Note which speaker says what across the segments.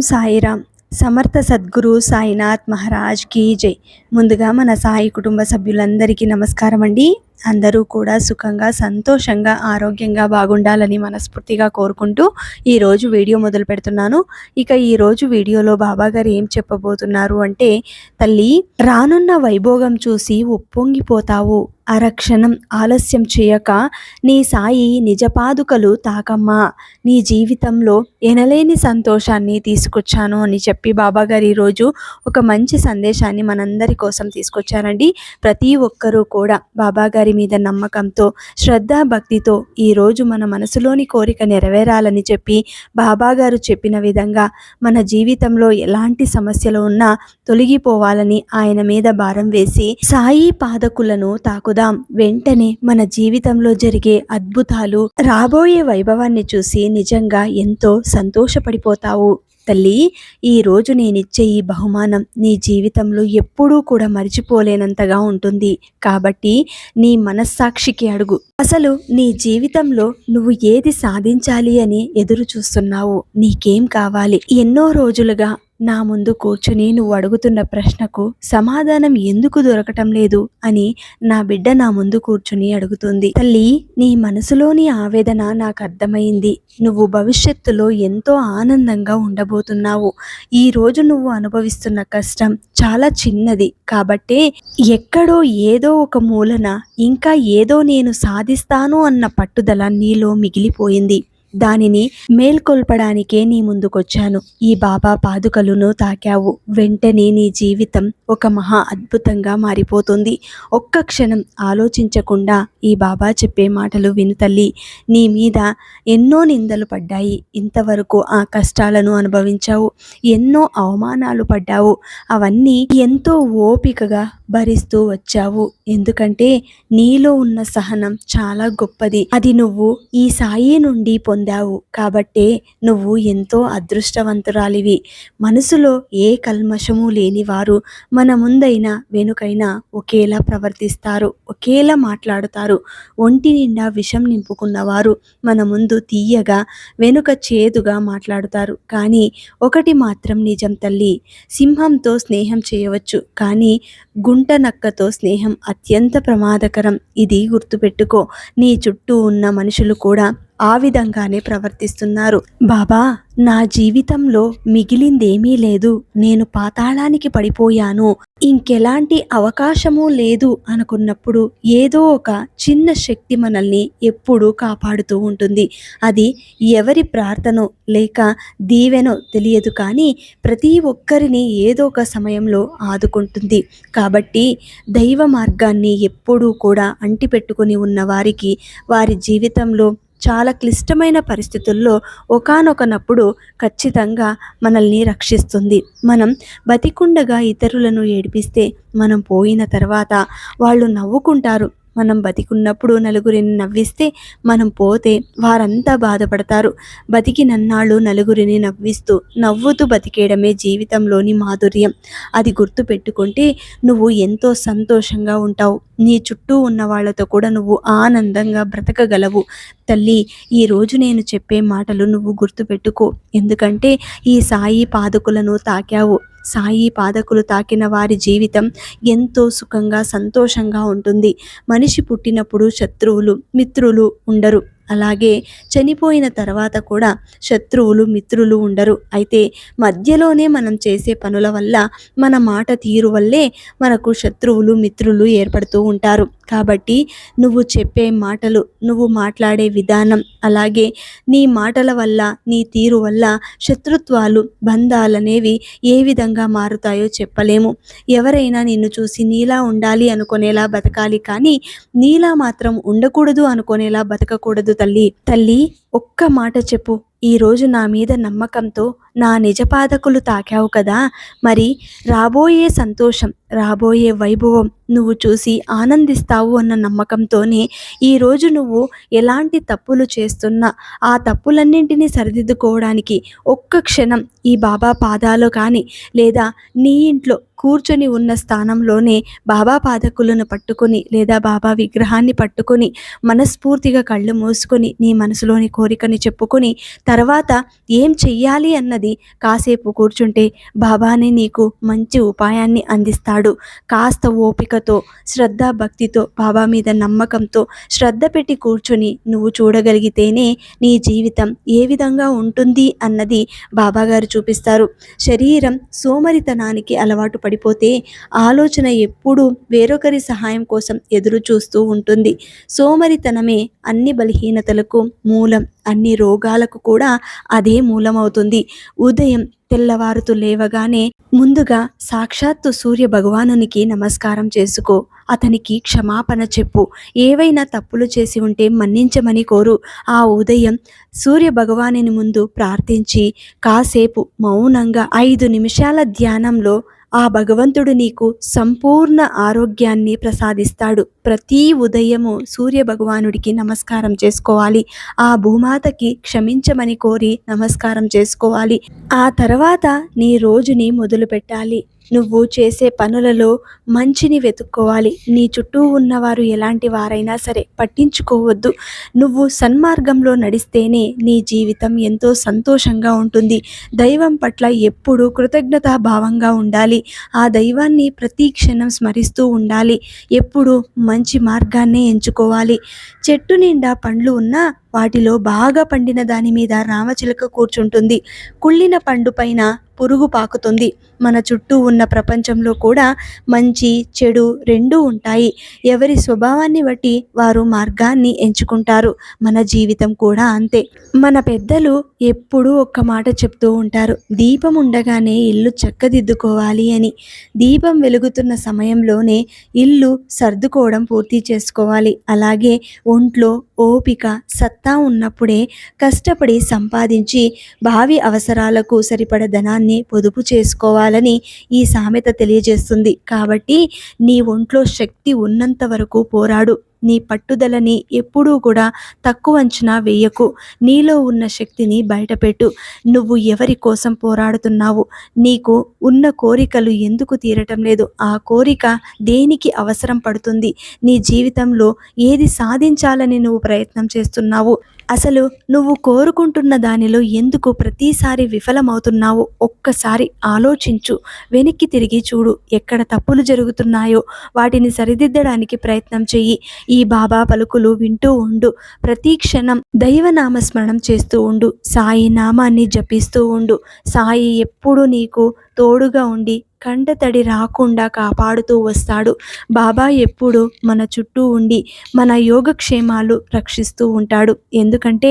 Speaker 1: సాయిరామ్. సమర్థ సద్గురు సాయినాథ్ మహారాజ్ కీ జై. ముందుగా మన సాయి కుటుంబ సభ్యులందరికీ నమస్కారం అండి అందరూ కూడా సుఖంగా సంతోషంగా ఆరోగ్యంగా బాగుండాలని మనస్ఫూర్తిగా కోరుకుంటూ ఈరోజు వీడియో మొదలు పెడుతున్నాను. ఇక ఈరోజు వీడియోలో బాబా గారు ఏం చెప్పబోతున్నారు అంటే తల్లి రానున్న వైభోగం చూసి ఉప్పొంగిపోతావు. అరక్షణం ఆలస్యం చేయక నీ సాయి నిజపాదుకలు తాకమ్మా. నీ జీవితంలో ఎనలేని సంతోషాన్ని తీసుకొచ్చాను అని చెప్పి బాబాగారు ఈరోజు ఒక మంచి సందేశాన్ని మనందరి కోసం తీసుకొచ్చారండి. ప్రతి ఒక్కరూ కూడా బాబాగారి మీద నమ్మకంతో శ్రద్ధ భక్తితో ఈరోజు మన మనసులోని కోరిక నెరవేరాలని చెప్పి బాబాగారు చెప్పిన విధంగా మన జీవితంలో ఎలాంటి సమస్యలు ఉన్నా తొలగిపోవాలని ఆయన మీద భారం వేసి సాయి పాదకులను తాకుదాం. వెంటనే మన జీవితంలో జరిగే అద్భుతాలు రాబోయే వైభవాన్ని చూసి నిజంగా ఎంతో సంతోషపడిపోతావు. తల్లి ఈ రోజు నేనిచ్చే ఈ బహుమానం నీ జీవితంలో ఎప్పుడూ కూడా మర్చిపోలేనంతగా ఉంటుంది. కాబట్టి నీ మనస్సాక్షికి అడుగు. అసలు నీ జీవితంలో నువ్వు ఏది సాధించాలి అని ఎదురు చూస్తున్నావు నీకేం కావాలి? ఎన్నో రోజులుగా నా ముందు కూర్చుని నువ్వు అడుగుతున్న ప్రశ్నకు సమాధానం ఎందుకు దొరకటం లేదు అని నా బిడ్డ నా ముందు కూర్చుని అడుగుతుంది. తల్లి నీ మనసులోని ఆవేదన నాకు అర్థమైంది. నువ్వు భవిష్యత్తులో ఎంతో ఆనందంగా ఉండబోతున్నావు. ఈ రోజు నువ్వు అనుభవిస్తున్న కష్టం చాలా చిన్నది. కాబట్టే ఎక్కడో ఏదో ఒక మూలన ఇంకా ఏదో నేను సాధిస్తాను అన్న పట్టుదల నీలో మిగిలిపోయింది. దానిని మేల్కొల్పడానికే నీ ముందుకొచ్చాను. ఈ బాబా పాదుకలను తాకావు. వెంటనే నీ జీవితం ఒక మహా అద్భుతంగా మారిపోతుంది. ఒక్క క్షణం ఆలోచించకుండా ఈ బాబా చెప్పే మాటలు విను తల్లి. నీ మీద ఎన్నో నిందలు పడ్డాయి. ఇంతవరకు ఆ కష్టాలను అనుభవించావు. ఎన్నో అవమానాలు పడ్డావు. అవన్నీ ఎంతో ఓపికగా భరిస్తూ వచ్చావు. ఎందుకంటే నీలో ఉన్న సహనం చాలా గొప్పది. అది నువ్వు ఈ సాయి నుండి పొందావు. కాబట్టే నువ్వు ఎంతో అదృష్టవంతురాలివి. మనసులో ఏ కల్మషము లేనివారు మన ముందైనా వెనుకైనా ఒకేలా ప్రవర్తిస్తారు ఒకేలా మాట్లాడుతారు. ఒంటి నిండా విషం నింపుకున్నవారు మన ముందు తీయగా వెనుక చేదుగా మాట్లాడుతారు. కానీ ఒకటి మాత్రం నిజం తల్లి సింహంతో స్నేహం చేయవచ్చు. కానీ గుంట నక్కతో స్నేహం అత్యంత ప్రమాదకరం. ఇది గుర్తుపెట్టుకో నీ చుట్టూ ఉన్న మనుషులు కూడా ఆ విధంగానే ప్రవర్తిస్తున్నారు. బాబా నా జీవితంలో మిగిలిందేమీ లేదు. నేను పాతాళానికి పడిపోయాను. ఇంకెలాంటి అవకాశము లేదు అనుకున్నప్పుడు ఏదో ఒక చిన్న శక్తి మనల్ని ఎప్పుడూ కాపాడుతూ ఉంటుంది. అది ఎవరి ప్రార్థనో లేక దీవెనో తెలియదు కానీ ప్రతి ఒక్కరిని ఏదో ఒక సమయంలో ఆదుకుంటుంది. కాబట్టి దైవ మార్గాన్ని ఎప్పుడూ కూడా అంటిపెట్టుకుని ఉన్న వారికి వారి జీవితంలో చాలా క్లిష్టమైన పరిస్థితుల్లో ఒకానొకనప్పుడు ఖచ్చితంగా మనల్ని రక్షిస్తుంది. మనం బతికుండగా ఇతరులను ఏడిపిస్తే మనం పోయిన తర్వాత వాళ్ళు నవ్వుకుంటారు. మనం బతికున్నప్పుడు నలుగురిని నవ్విస్తే మనం పోతే వారంతా బాధపడతారు. బతికినన్నాళ్ళు నలుగురిని నవ్విస్తూ నవ్వుతూ బతికేయడమే జీవితంలోని మాధుర్యం. అది గుర్తు పెట్టుకుంటే నువ్వు ఎంతో సంతోషంగా ఉంటావు. నీ చుట్టూ ఉన్న వాళ్ళతో కూడా నువ్వు ఆనందంగా బ్రతకగలవు. తల్లి ఈరోజు నేను చెప్పే మాటలు నువ్వు గుర్తుపెట్టుకో. ఎందుకంటే ఈ సాయి పాదకులను తాకావు. సాయి పాదకులు తాకిన వారి జీవితం ఎంతో సుఖంగా సంతోషంగా ఉంటుంది. మనిషి పుట్టినప్పుడు శత్రువులు మిత్రులు ఉండరు. అలాగే చనిపోయిన తర్వాత కూడా శత్రువులు మిత్రులు ఉండరు. అయితే మధ్యలోనే మనం చేసే పనుల వల్ల మన మాట తీరు వల్లే మనకు శత్రువులు మిత్రులు ఏర్పడుతూ ఉంటారు. కాబట్టి నువ్వు చెప్పే మాటలు నువ్వు మాట్లాడే విధానం అలాగే నీ మాటల వల్ల నీ తీరు వల్ల శత్రుత్వాలు బంధాలనేవి ఏ విధంగా మారుతాయో చెప్పలేము. ఎవరైనా నిన్ను చూసి నీలా ఉండాలి అనుకునేలా బతకాలి కానీ నీలా మాత్రం ఉండకూడదు అనుకునేలా బతకకూడదు. తల్లి తల్లి ఒక్క మాట చెప్పు. ఈరోజు నా మీద నమ్మకంతో నా నిజపాదకులు తాకావు కదా. మరి రాబోయే సంతోషం రాబోయే వైభవం నువ్వు చూసి ఆనందిస్తావు అన్న నమ్మకంతోనే ఈరోజు నువ్వు ఎలాంటి తప్పులు చేస్తున్నా ఆ తప్పులన్నింటినీ సరిదిద్దుకోవడానికి ఒక్క క్షణం ఈ బాబా పాదాలు కానీ లేదా నీ ఇంట్లో కూర్చొని ఉన్న స్థానంలోనే బాబా పాదకులను పట్టుకొని లేదా బాబా విగ్రహాన్ని పట్టుకొని మనస్ఫూర్తిగా కళ్ళు మూసుకొని నీ మనసులోని కోరికని చెప్పుకొని తర్వాత ఏం చెయ్యాలి అన్నది కాసేపు కూర్చుంటే బాబానే నీకు మంచి ఉపాయాన్ని అందిస్తాడు. కాస్త ఓపికతో శ్రద్ధ భక్తితో బాబా మీద నమ్మకంతో శ్రద్ధ పెట్టి కూర్చొని నువ్వు చూడగలిగితేనే నీ జీవితం ఏ విధంగా ఉంటుంది అన్నది బాబాగారు చూపిస్తారు. శరీరం సోమరితనానికి అలవాటు పడిపోతే ఆలోచన ఎప్పుడూ వేరొకరి సహాయం కోసం ఎదురు చూస్తూ ఉంటుంది. సోమరితనమే అన్ని బలహీనతలకు మూలం అన్ని రోగాలకు కూడా అదే మూలమవుతుంది. ఉదయం తెల్లవారుతూ లేవగానే ముందుగా సాక్షాత్తు సూర్య భగవానునికి నమస్కారం చేసుకో. అతనికి క్షమాపణ చెప్పు. ఏవైనా తప్పులు చేసి ఉంటే మన్నించమని కోరు. ఆ ఉదయం సూర్య భగవానుని ముందు ప్రార్థించి కాసేపు మౌనంగా ఐదు నిమిషాల ధ్యానంలో ఆ భగవంతుడు నీకు సంపూర్ణ ఆరోగ్యాన్ని ప్రసాదిస్తాడు. ప్రతి ఉదయము సూర్య భగవానుడికి నమస్కారం చేసుకోవాలి. ఆ భూమాతకి క్షమించమని కోరి నమస్కారం చేసుకోవాలి. ఆ తర్వాత నీ రోజుని మొదలు పెట్టాలి నువ్వు చేసే పనులలో మంచిని వెతుక్కోవాలి. నీ చుట్టూ ఉన్నవారు ఎలాంటి వారైనా సరే పట్టించుకోవద్దు. నువ్వు సన్మార్గంలో నడిస్తేనే నీ జీవితం ఎంతో సంతోషంగా ఉంటుంది. దైవం పట్ల ఎప్పుడూ కృతజ్ఞతా భావంగా ఉండాలి. ఆ దైవాన్ని ప్రతి క్షణం స్మరిస్తూ ఉండాలి. ఎప్పుడూ మంచి మార్గాన్నే ఎంచుకోవాలి. చెట్టు నిండా పండ్లు ఉన్నా వాటిలో బాగా పండిన దాని మీద రామచిలక కూర్చుంటుంది. కుళ్ళిన పండు పైన పురుగు పాకుతుంది. మన చుట్టూ ఉన్న ప్రపంచంలో కూడా మంచి చెడు రెండూ ఉంటాయి. ఎవరి స్వభావాన్ని బట్టి వారు మార్గాన్ని ఎంచుకుంటారు. మన జీవితం కూడా అంతే. మన పెద్దలు ఎప్పుడూ ఒక్క మాట చెప్తూ ఉంటారు. దీపం ఉండగానే ఇల్లు చక్కదిద్దుకోవాలి అని. దీపం వెలుగుతున్న సమయంలోనే ఇల్లు సర్దుకోవడం పూర్తి చేసుకోవాలి. అలాగే ఒంట్లో ఓపిక సత్ సత్తా ఉన్నప్పుడే కష్టపడి సంపాదించి భావి అవసరాలకు సరిపడ ధనాన్ని పొదుపు చేసుకోవాలని ఈ సామెత తెలియజేస్తుంది. కాబట్టి నీ ఒంట్లో శక్తి ఉన్నంత వరకు పోరాడు. నీ పట్టుదలని ఎప్పుడూ కూడా తక్కువ అంచనా వేయకు. నీలో ఉన్న శక్తిని బయటపెట్టు. నువ్వు ఎవరి కోసం పోరాడుతున్నావు? నీకు ఉన్న కోరికలు ఎందుకు తీరటం లేదు? ఆ కోరిక దేనికి అవసరం పడుతుంది? నీ జీవితంలో ఏది సాధించాలని నువ్వు ప్రయత్నం చేస్తున్నావు? అసలు నువ్వు కోరుకుంటున్న దానిలో ఎందుకు ప్రతిసారి విఫలమవుతున్నావో ఒక్కసారి ఆలోచించు. వెనక్కి తిరిగి చూడు ఎక్కడ తప్పులు జరుగుతున్నాయో. వాటిని సరిదిద్దడానికి ప్రయత్నం చెయ్యి. ఈ బాబా పలుకులు వింటూ ఉండు. ప్రతి క్షణం దైవనామస్మరణం చేస్తూ ఉండు. సాయి నామాన్ని జపిస్తూ ఉండు. సాయి ఎప్పుడు నీకు తోడుగా ఉండి కంటతడి రాకుండా కాపాడుతూ వస్తాడు. బాబా ఎప్పుడు మన చుట్టూ ఉండి మన యోగక్షేమాలు రక్షిస్తూ ఉంటాడు. ఎందుకంటే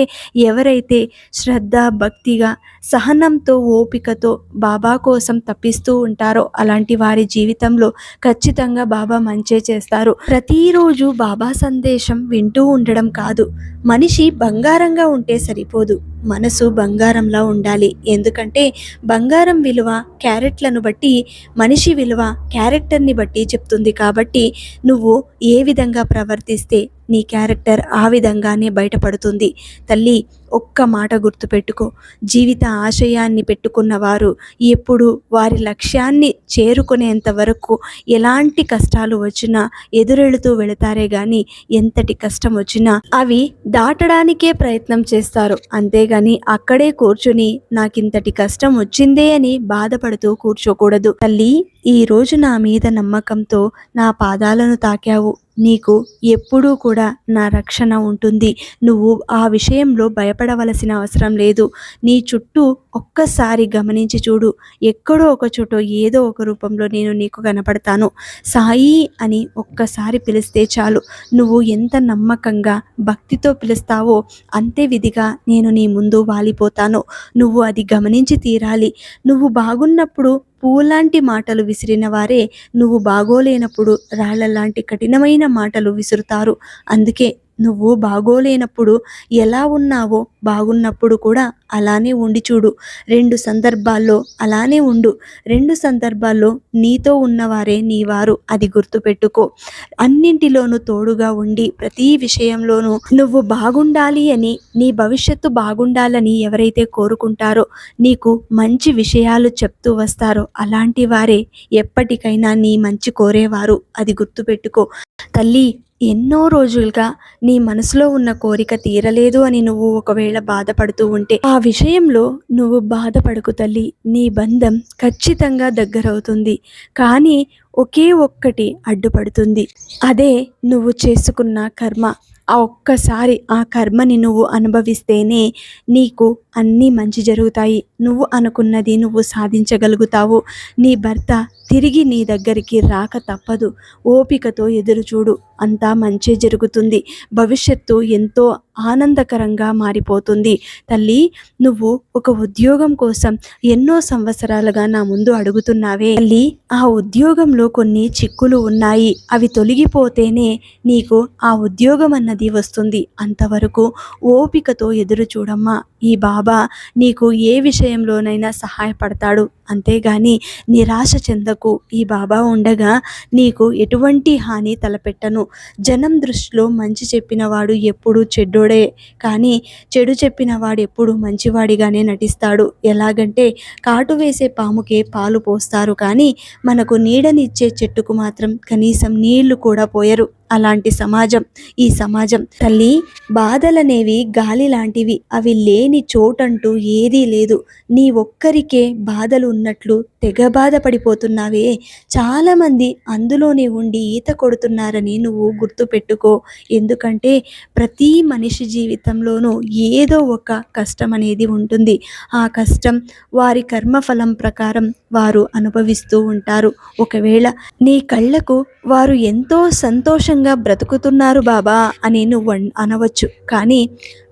Speaker 1: ఎవరైతే శ్రద్ధ భక్తిగా సహనంతో ఓపికతో బాబా కోసం తప్పిస్తూ ఉంటారో అలాంటి వారి జీవితంలో ఖచ్చితంగా బాబా మంచే చేస్తారు. ప్రతిరోజు బాబా సందేశం వింటూ ఉండడం కాదు. మనిషి బంగారంగా ఉంటే సరిపోదు. మనసు బంగారంలా ఉండాలి. ఎందుకంటే బంగారం విలువ క్యారెట్లను బట్టి మనిషి విలువ క్యారెక్టర్ని బట్టి చెప్తుంది కాబట్టి నువ్వు ఏ విధంగా ప్రవర్తిస్తే నీ క్యారెక్టర్ ఆ విధంగానే బయటపడుతుంది. తల్లి ఒక్క మాట గుర్తుపెట్టుకో. జీవిత ఆశయాన్ని పెట్టుకున్న వారు ఎప్పుడు వారి లక్ష్యాన్ని చేరుకునేంత వరకు ఎలాంటి కష్టాలు వచ్చినా ఎదురెళుతూ వెళతారే కానీ ఎంతటి కష్టం వచ్చినా అవి దాటడానికే ప్రయత్నం చేస్తారు. అంతేగాని అక్కడే కూర్చుని నాకింతటి కష్టం వచ్చిందే అని బాధపడుతూ కూర్చోకూడదు. తల్లి ఈ రోజు నా మీద నమ్మకంతో నా పాదాలను తాకావు. నీకు ఎప్పుడూ కూడా నా రక్షణ ఉంటుంది. నువ్వు ఆ విషయంలో భయపడవలసిన అవసరం లేదు. నీ చుట్టూ ఒక్కసారి గమనించి చూడు. ఎక్కడో ఒక చోట ఏదో ఒక రూపంలో నేను నీకు కనపడతాను. సాయి అని ఒక్కసారి పిలిస్తే చాలు. నువ్వు ఎంత నమ్మకంగా భక్తితో పిలుస్తావో అంతే విధిగా నేను నీ ముందు వాలిపోతాను. నువ్వు అది గమనించి తీరాలి. నువ్వు బాగున్నప్పుడు పూలాంటి మాటలు విసిరిన వారే నువ్వు బాగోలేనప్పుడు రాళ్ళ లాంటి కఠినమైన మాటలు విసురుతారు. అందుకే నువ్వు బాగోలేనప్పుడు ఎలా ఉన్నావో బాగున్నప్పుడు కూడా అలానే ఉండి చూడు. రెండు సందర్భాల్లో అలానే ఉండు. రెండు సందర్భాల్లో నీతో ఉన్నవారే నీ వారు అది గుర్తుపెట్టుకో. అన్నింటిలోనూ తోడుగా ఉండి ప్రతి విషయంలోనూ నువ్వు బాగుండాలి అని నీ భవిష్యత్తు బాగుండాలని ఎవరైతే కోరుకుంటారో నీకు మంచి విషయాలు చెప్తూ వస్తారో అలాంటి వారే ఎప్పటికైనా నీ మంచి కోరేవారు. అది గుర్తుపెట్టుకో. తల్లి ఎన్నో రోజులుగా నీ మనసులో ఉన్న కోరిక తీరలేదు అని నువ్వు ఒకవేళ బాధపడుతూ ఉంటే ఆ విషయంలో నువ్వు బాధపడకు తల్లి. నీ బంధం ఖచ్చితంగా దగ్గరవుతుంది. కానీ ఒకే ఒక్కటి అడ్డుపడుతుంది. అదే నువ్వు చేసుకున్న కర్మ. ఆ ఒక్కసారి ఆ కర్మని నువ్వు అనుభవిస్తేనే నీకు అన్నీ మంచి జరుగుతాయి. నువ్వు అనుకున్నది నువ్వు సాధించగలుగుతావు. నీ భర్త తిరిగి నీ దగ్గరికి రాక తప్పదు. ఓపికతో ఎదురుచూడు అంతా మంచి జరుగుతుంది. భవిష్యత్తు ఎంతో ఆనందకరంగా మారిపోతుంది. తల్లి నువ్వు ఒక ఉద్యోగం కోసం ఎన్నో సంవత్సరాలుగా నా ముందు అడుగుతున్నావే. తల్లి ఆ ఉద్యోగంలో కొన్ని చిక్కులు ఉన్నాయి. అవి తొలగిపోతేనే నీకు ఆ ఉద్యోగం అన్నది వస్తుంది. అంతవరకు ఓపికతో ఎదురు చూడమ్మా. ఈ బాబా నీకు ఏ విషయంలోనైనా సహాయపడతాడు. అంతేగాని నిరాశ చెందకు ఈ బాబా ఉండగా నీకు ఎటువంటి హాని తలపెట్టను. జనం దృష్టిలో మంచి చెప్పినవాడు ఎప్పుడు చెడ్డోడే. కానీ చెడు చెప్పినవాడు ఎప్పుడు మంచివాడిగానే నటిస్తాడు. ఎలాగంటే కాటు వేసే పాముకే పాలు పోస్తారు. కానీ మనకు నీడనిచ్చే చెట్టుకు మాత్రం కనీసం నీళ్ళు కూడా పోయరు. అలాంటి సమాజం. ఈ సమాజం తల్లి బాధలనేవి గాలి లాంటివి అవి లేని చోటంటూ ఏదీ లేదు. నీ ఒక్కరికే బాధలు ఉన్నట్లు తెగ బాధపడిపోతున్నావే. చాలామంది అందులోనే ఉండి ఈత కొడుతున్నారని నువ్వు గుర్తుపెట్టుకో. ఎందుకంటే ప్రతి మనిషి జీవితంలోనూ ఏదో ఒక కష్టం అనేది ఉంటుంది. ఆ కష్టం వారి కర్మఫలం ప్రకారం వారు అనుభవిస్తూ ఉంటారు. ఒకవేళ నీ కళ్ళకు వారు ఎంతో సంతోషం సంతోషంగా బ్రతుకుతున్నారు బాబా అని నువ్వు అనవచ్చు. కానీ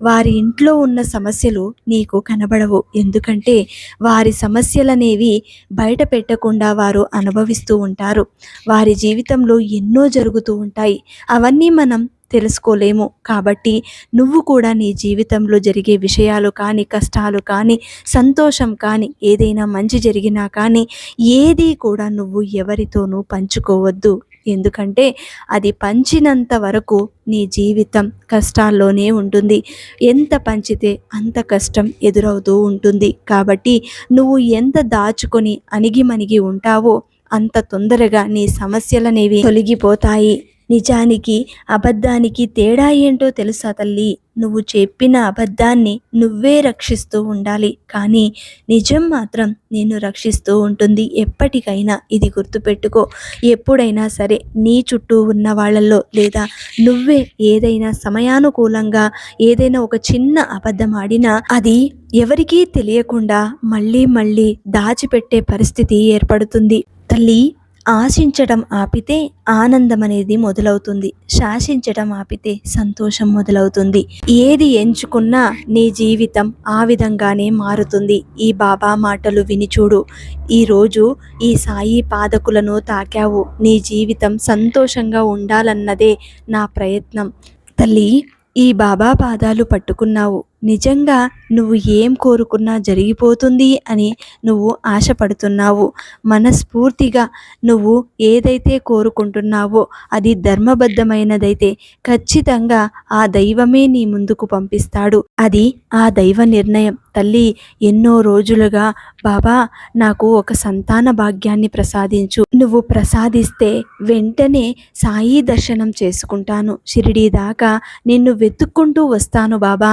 Speaker 1: వారి ఇంట్లో ఉన్న సమస్యలు నీకు కనబడవు. ఎందుకంటే వారి సమస్యలనేవి బయట పెట్టకుండా వారు అనుభవిస్తూ ఉంటారు. వారి జీవితంలో ఎన్నో జరుగుతూ ఉంటాయి. అవన్నీ మనం తెలుసుకోలేము. కాబట్టి నువ్వు కూడా నీ జీవితంలో జరిగే విషయాలు కానీ కష్టాలు కానీ సంతోషం కానీ ఏదైనా మంచి జరిగినా కానీ ఏది కూడా నువ్వు ఎవరితోనూ పంచుకోవద్దు. ఎందుకంటే అది పంచినంత వరకు నీ జీవితం కష్టాల్లోనే ఉంటుంది. ఎంత పంచితే అంత కష్టం ఎదురవుతూ ఉంటుంది. కాబట్టి నువ్వు ఎంత దాచుకొని అణిగిమణిగి ఉంటావో అంత తొందరగా నీ సమస్యలనేవి తొలగిపోతాయి. నిజానికి అబద్ధానికి తేడా ఏంటో తెలుసా తల్లి? నువ్వు చెప్పిన అబద్ధాన్ని నువ్వే రక్షిస్తూ ఉండాలి. కానీ నిజం మాత్రం నిన్ను రక్షిస్తూ ఉంటుంది ఎప్పటికైనా. ఇది గుర్తుపెట్టుకో. ఎప్పుడైనా సరే నీ చుట్టూ ఉన్న వాళ్ళల్లో లేదా నువ్వే ఏదైనా సమయానుకూలంగా ఏదైనా ఒక చిన్న అబద్ధం ఆడినా అది ఎవరికీ తెలియకుండా మళ్ళీ మళ్ళీ దాచిపెట్టే పరిస్థితి ఏర్పడుతుంది. తల్లి ఆశించడం ఆపితే ఆనందం అనేది మొదలవుతుంది. శాసించడం ఆపితే సంతోషం మొదలవుతుంది. ఏది ఎంచుకున్నా నీ జీవితం ఆ విధంగానే మారుతుంది. ఈ బాబా మాటలు విని చూడు. ఈరోజు ఈ సాయి పాదకులను తాకావు. నీ జీవితం సంతోషంగా ఉండాలన్నదే నా ప్రయత్నం. తల్లి ఈ బాబా పాదాలు పట్టుకున్నావు. నిజంగా నువ్వు ఏం కోరుకున్నా జరిగిపోతుంది అని నువ్వు ఆశపడుతున్నావు. మనస్ఫూర్తిగా నువ్వు ఏదైతే కోరుకుంటున్నావో అది ధర్మబద్ధమైనదైతే ఖచ్చితంగా ఆ దైవమే నీ ముందుకు పంపిస్తాడు. అది ఆ దైవ నిర్ణయం. తల్లి ఎన్నో రోజులుగా బాబా నాకు ఒక సంతాన భాగ్యాన్ని ప్రసాదించు. నువ్వు ప్రసాదిస్తే వెంటనే సాయి దర్శనం చేసుకుంటాను. షిరిడి దాకా నిన్ను వెతుక్కుంటూ వస్తాను బాబా.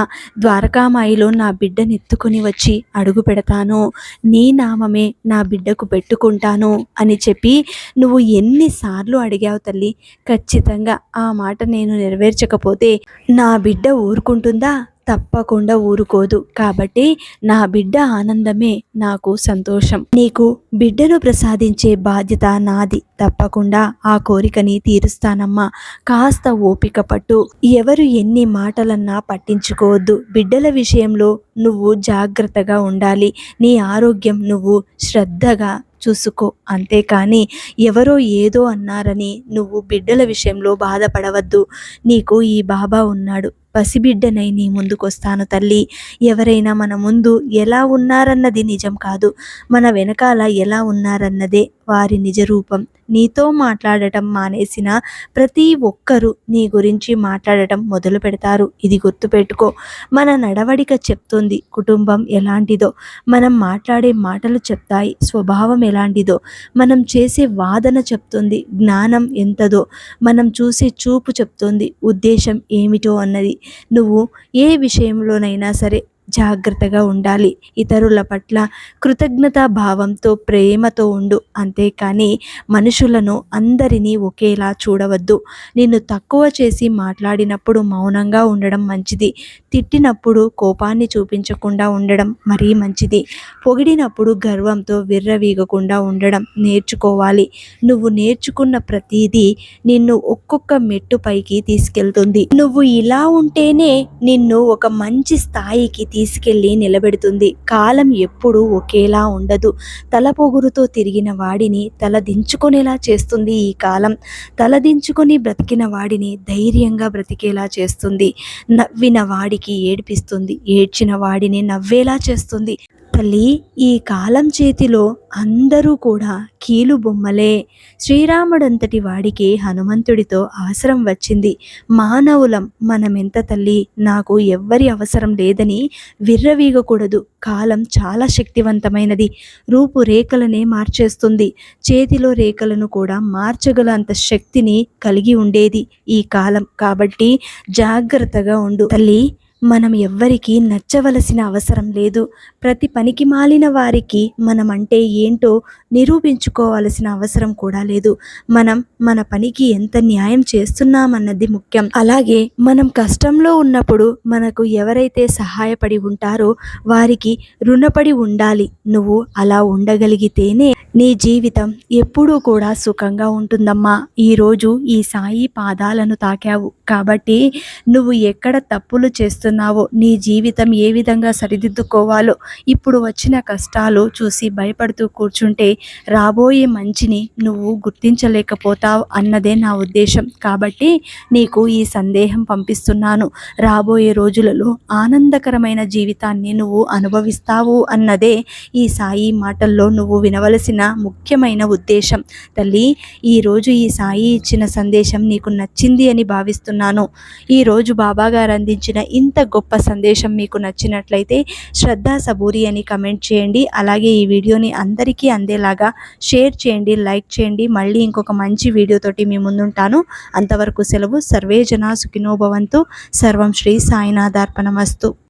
Speaker 1: ద్వారకామాయిలో నా బిడ్డనెత్తుకుని వచ్చి అడుగు పెడతాను. నీ నామమే నా బిడ్డకు పెట్టుకుంటాను అని చెప్పి నువ్వు ఎన్నిసార్లు అడిగావు తల్లి? ఖచ్చితంగా ఆ మాట నేను నెరవేర్చకపోతే నా బిడ్డ ఊరుకుంటుందా? తప్పకుండా ఊరుకోదు. కాబట్టి నా బిడ్డ ఆనందమే నాకు సంతోషం. నీకు బిడ్డను ప్రసాదించే బాధ్యత నాది. తప్పకుండా ఆ కోరికని తీరుస్తానమ్మా. కాస్త ఓపిక పట్టు. ఎవరు ఎన్ని మాటలన్నా పట్టించుకోవద్దు. బిడ్డల విషయంలో నువ్వు జాగ్రత్తగా ఉండాలి. నీ ఆరోగ్యం నువ్వు శ్రద్ధగా చూసుకో. అంతేకాని ఎవరో ఏదో అన్నారని నువ్వు బిడ్డల విషయంలో బాధపడవద్దు. నీకు ఈ బాబా ఉన్నాడు. పసిబిడ్డనై నీ ముందుకొస్తాను తల్లి. ఎవరైనా మన ముందు ఎలా ఉన్నారన్నది నిజం కాదు. మన వెనకాల ఎలా ఉన్నారన్నదే వారి నిజ రూపం నీతో మాట్లాడటం మానేసిన ప్రతి ఒక్కరూ నీ గురించి మాట్లాడటం మొదలు పెడతారు. ఇది గుర్తుపెట్టుకో. మన నడవడిక చెప్తుంది కుటుంబం ఎలాంటిదో. మనం మాట్లాడే మాటలు చెప్తాయి స్వభావం ఎలాంటిదో. మనం చేసే వాదన చెప్తుంది జ్ఞానం ఎంతదో. మనం చూసే చూపు చెప్తుంది ఉద్దేశం ఏమిటో అన్నది. నువ్వు ఏ విషయంలోనైనా సరే జాగ్రత్తగా ఉండాలి. ఇతరుల పట్ల కృతజ్ఞతా భావంతో ప్రేమతో ఉండు. అంతేకాని మనుషులను అందరినీ ఒకేలా చూడవద్దు. నిన్ను తక్కువ చేసి మాట్లాడినప్పుడు మౌనంగా ఉండడం మంచిది. తిట్టినప్పుడు కోపాన్ని చూపించకుండా ఉండడం మరీ మంచిది. పొగిడినప్పుడు గర్వంతో విర్రవీగకుండా ఉండడం నేర్చుకోవాలి. నువ్వు నేర్చుకున్న ప్రతిదీ నిన్ను ఒక్కొక్క మెట్టు పైకి తీసుకెళ్తుంది. నువ్వు ఇలా ఉంటేనే నిన్ను ఒక మంచి స్థాయికి తీసుకెళ్ళి నిలబెడుతుంది. కాలం ఎప్పుడూ ఒకేలా ఉండదు. తల పొగురుతో తిరిగిన వాడిని తల దించుకునేలా చేస్తుంది ఈ కాలం. తలదించుకొని బ్రతికిన వాడిని ధైర్యంగా బ్రతికేలా చేస్తుంది. నవ్విన వాడికి ఏడిపిస్తుంది. ఏడ్చిన వాడిని నవ్వేలా చేస్తుంది. తల్లి ఈ కాలం చేతిలో అందరూ కూడా కీలు బొమ్మలే. శ్రీరాముడంతటి వాడికి హనుమంతుడితో అవసరం వచ్చింది. మానవులం మనమెంత తల్లి నాకు ఎవ్వరి అవసరం లేదని విర్రవీగకూడదు. కాలం చాలా శక్తివంతమైనది. రూపురేఖలనే మార్చేస్తుంది. చేతిలో రేఖలను కూడా మార్చగల అంత శక్తిని కలిగి ఉండేది ఈ కాలం. కాబట్టి జాగ్రత్తగా ఉండు తల్లి. మనం ఎవ్వరికీ నచ్చవలసిన అవసరం లేదు. ప్రతి పనికి మాలిన వారికి మనం అంటే ఏంటో నిరూపించుకోవాల్సిన అవసరం కూడా లేదు. మనం మన పనికి ఎంత న్యాయం చేస్తున్నామన్నది ముఖ్యం. అలాగే మనం కష్టంలో ఉన్నప్పుడు మనకు ఎవరైతే సహాయపడి ఉంటారో వారికి రుణపడి ఉండాలి. నువ్వు అలా ఉండగలిగితేనే నీ జీవితం ఎప్పుడూ కూడా సుఖంగా ఉంటుందమ్మా. ఈరోజు ఈ సాయి పాదాలను తాకావు. కాబట్టి నువ్వు ఎక్కడ తప్పులు చేస్తు నీ జీవితం ఏ విధంగా సరిదిద్దుకోవాలో? ఇప్పుడు వచ్చిన కష్టాలు చూసి భయపడుతూ కూర్చుంటే రాబోయే మంచిని నువ్వు గుర్తించలేకపోతావు అన్నదే నా ఉద్దేశం. కాబట్టి నీకు ఈ సందేహం పంపిస్తున్నాను. రాబోయే రోజులలో ఆనందకరమైన జీవితాన్ని నువ్వు అనుభవిస్తావు అన్నదే ఈ సాయి మాటల్లో నువ్వు వినవలసిన ముఖ్యమైన ఉద్దేశం. తల్లి ఈరోజు ఈ సాయి ఇచ్చిన సందేశం నీకు నచ్చింది అని భావిస్తున్నాను. ఈరోజు బాబా గారు అందించిన ఇంత గొప్ప సందేశం మీకు నచ్చినట్లయితే శ్రద్ధ సబూరి అని కమెంట్ చేయండి. అలాగే ఈ వీడియోని అందరికీ అందేలాగా షేర్ చేయండి లైక్ చేయండి. మళ్ళీ ఇంకొక మంచి వీడియోతోటి మీ ముందుంటాను. అంతవరకు సెలవు. సర్వే జన సుఖినోభవంతు సర్వం శ్రీ సాయినాథార్పణమస్తు.